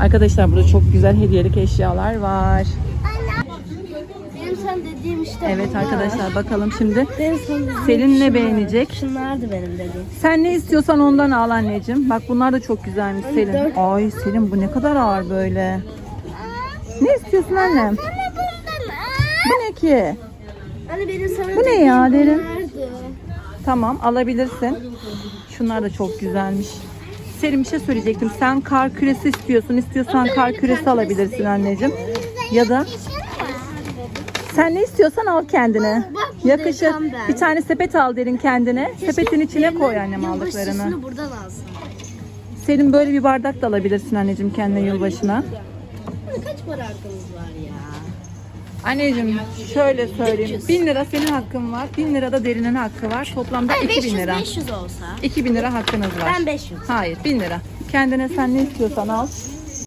Arkadaşlar burada çok güzel hediyelik eşyalar var. Benim sen dediğim işte Evet arkadaşlar bakalım şimdi. Benim sana dediğim Selin ne şunlar. beğenecek? Şunlardı benim dediğim. Sen ne istiyorsan ondan al anneciğim. Bak bunlar da çok güzelmiş Selin. dört- Ay Selin bu ne kadar ağır böyle. Ne istiyorsun annem? Bu ne ki? Hani benim sana Bu ne ya bunlardı. Tamam alabilirsin. Şunlar da çok güzelmiş. Selin bir şey söyleyecektim. Sen kar küresi istiyorsun. İstiyorsan kar küresi alabilirsin anneciğim. Ya da sen ne istiyorsan al kendine. Yakışır. Bir tane sepet al derin kendine. Sepetin içine koy annem aldıklarını. süsünü buradan alsın. Senin böyle bir bardak da alabilirsin anneciğim kendine yılbaşına. Kaç para var ya? Anneciğim şöyle söyleyeyim. 1000 lira senin hakkın var. 1000 lira da derinin hakkı var. Toplamda 2000 lira. 500 olsa. 2000 lira hakkınız var. Ben 500. Hayır 1000 lira. Kendine sen ne istiyorsan al.